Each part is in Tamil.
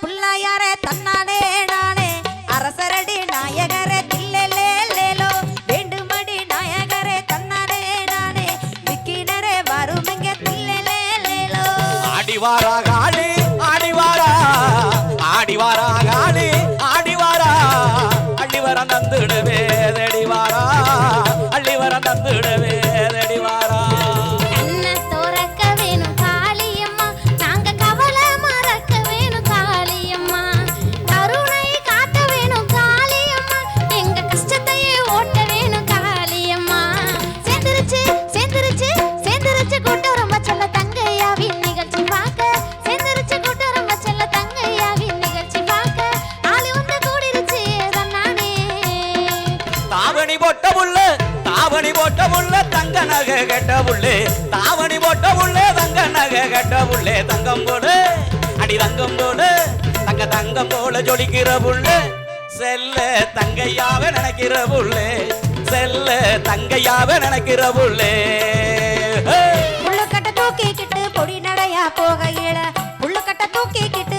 தந்தையாரே தன்னானே நானே. அரசரடி நாயகரே தில்லேலேலோ வேண்டுமடி நாயகரே தன்னானே நானே. விக்கினரே வருமெங்க தில்லேலேலோ அடிவாராக கெட்ட உள்ளே தாவணி போட்ட உள்ளே தங்க நகை கெட்ட புள்ளே தங்கம் போடு அடி தங்கம் போடு தங்க தங்கம் போல ஜொலிக்கிற புள்ளு செல்ல தங்கையாவ நினைக்கிற புள்ளு செல்ல தங்கையாவ நினைக்கிற புள்ளே ஹே! புள்ளுக்கட்ட தூக்கிக்கிட்டு பொடி நடையா போகையில புள்ளுக்கட்ட தூக்கிக்கிட்டு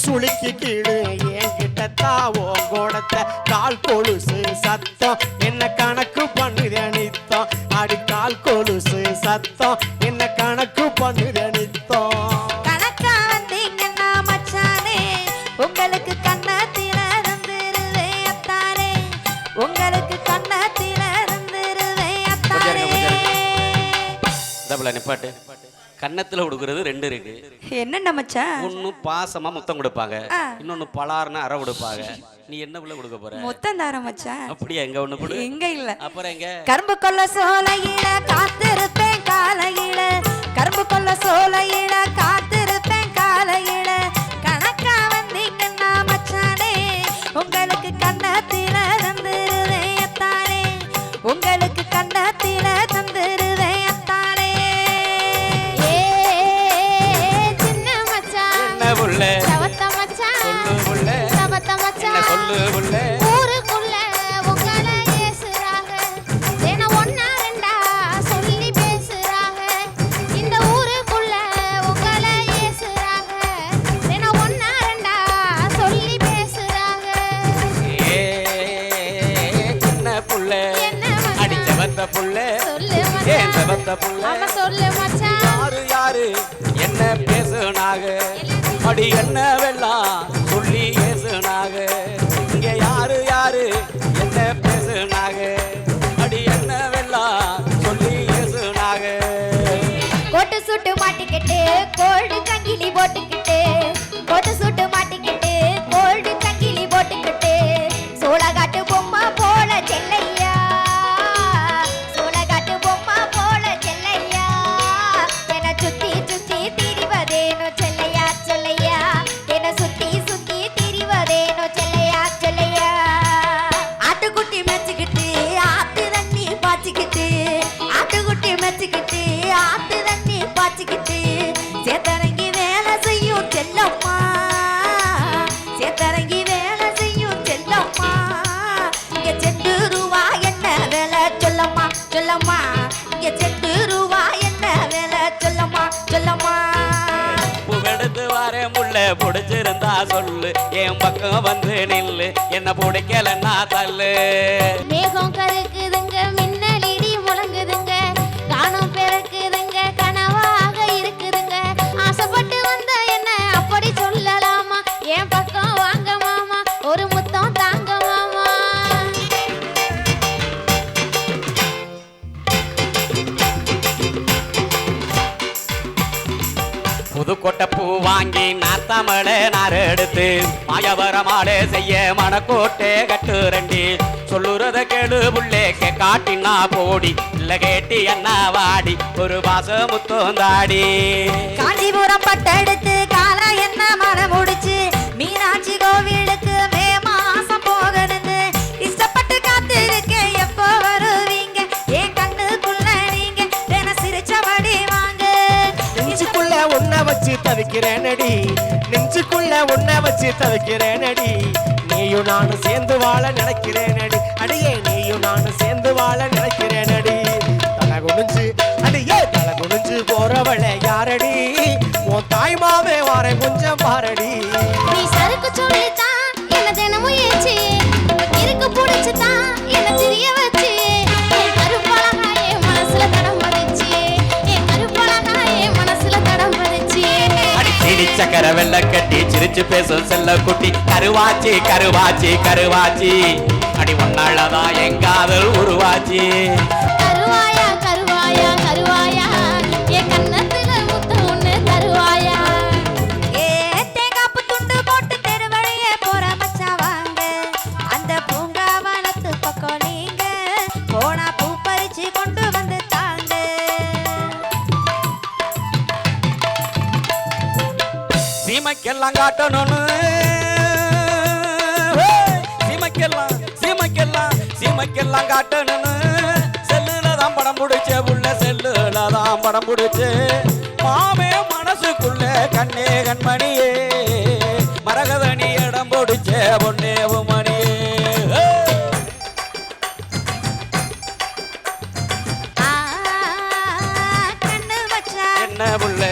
சுளுக்கி கீடு என்கிட்ட தாவோ கோடத்தை கால் கொலுசு சத்தம். என்ன கணக்கு பண்ணுதே நித்தம் அடி கால் கொலுசு சத்தம். என்ன கணக்கு பண்ணுதே நித்தம் உங்களுக்கு கண்ணத்தில இருந்துருவே அத்தானே உங்களுக்கு கண்ணத்தில இருந்துருவே டபுளா நிப்பாட்டு. கன்னத்துல கொடுக்கறது ரெண்டு இருக்கு. என்னென்ன மச்சான்? ஒன்னு பாசமா முத்தம் கொடுப்பாங்க. இன்னொன்னு பலார்னு அரை கொடுப்பாங்க நீ என்ன புள்ள கொடுக்க போற? மொத்தம் தாரம் மச்சான். அப்படியா? எங்க ஒண்ணு கொடு. எங்க இல்ல. அப்புறம் எங்க? கரும்பு கொல்ல சோலையில காத்திருப்பேன் காலையில. கரும்பு கொல்ல சோலையில காத்திருப்பேன். ஊருக்குள்ள உங்களை ஏசுறாங்க தினம் ஒண்ணா ரெண்டா சொல்லி பேசுறாங்க. இந்த ஊருக்குள்ள உங்களை ஏசுறாங்க தினம் ஒண்ணா ரெண்டா சொல்லி பேசுறாங்க. ஏ சின்ன புள்ள என்ன? அடிச்ச வந்த புள்ள ஏன் வந்த புள்ள. சொல்லு மச்சான். யாரு யாரு என்ன பேசுனாக அடி என்ன சூட்டு வரேன் பிடிச்சிருந்தா சொல்லு. என் பக்கம் வந்து நில்லு. என்ன பிடிக்கலன்னா தள்ளு. மேகம் கருக்குதுங்க மின்னலிடி முழங்குதுங்க. வாங்கி நாத்தாமலை நாரெடுத்து மாயவரமாலே செய்ய மனக்கோட்டே கட்டு ரெண்டி. சொல்லுறத கேளு புள்ளே காட்டினா போடி. இல்ல கேட்டி என்ன வாடி ஒரு பாச முத்தோந்தாடி காஞ்சிபுரம் பட்ட வச்சு தவிக்கிறேனடி. நெஞ்சுக்குள்ள உன்னை வச்சு தவிக்கிறேனடி. நீயும் நானும் சேர்ந்து வாழ நினைக்கிறேனடி. அடியே நீயும் நானும் சேர்ந்து வாழ நினைக்கிறேனடி. தலை குடிஞ்சு அடியே தலை குடிஞ்சு போறவளே யாரடி? உன் தாய்மாவே வாரேன் கொஞ்சம் பாரடி. நீ சறுக்கு சொல்லி சக்கர வெள்ள கட்டி சிரிச்சு பேசும் செல்ல குட்டி கருவாச்சி கருவாச்சி கருவாச்சி. அடி ஒன்னாலதான் எங்காதல் உருவாச்சி. சீமைக்கெல்லாம் காட்டணும்னு! சீமைக்கெல்லாம் சீமைக்கெல்லாம் சீமைக்கெல்லாம் காட்டணும்னு. செல்லுல தான் படம் பிடிச்ச புள்ள செல்லுல தான் படம் பிடிச்சு. மாமே மனசுக்குள்ள கண்ணே கண்மணியே. மரகதனி இடம் பிடிச்ச பொன்னேவு மணியே என்ன புள்ள?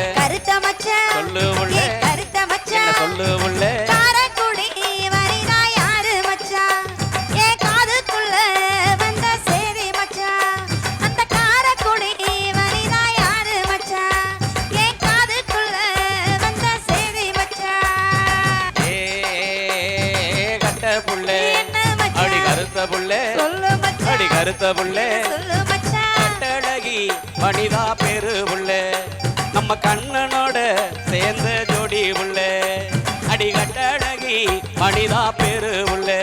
மச்சான் அடி புள்ளே கட்டழகி மனிதா பெரு புள்ளே நம்ம கண்ணனோட சேர்ந்த ஜோடி புள்ளே அடி கட்டழகி மனிதா பெரு புள்ளே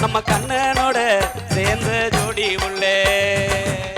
நம்ம கண்ணனோட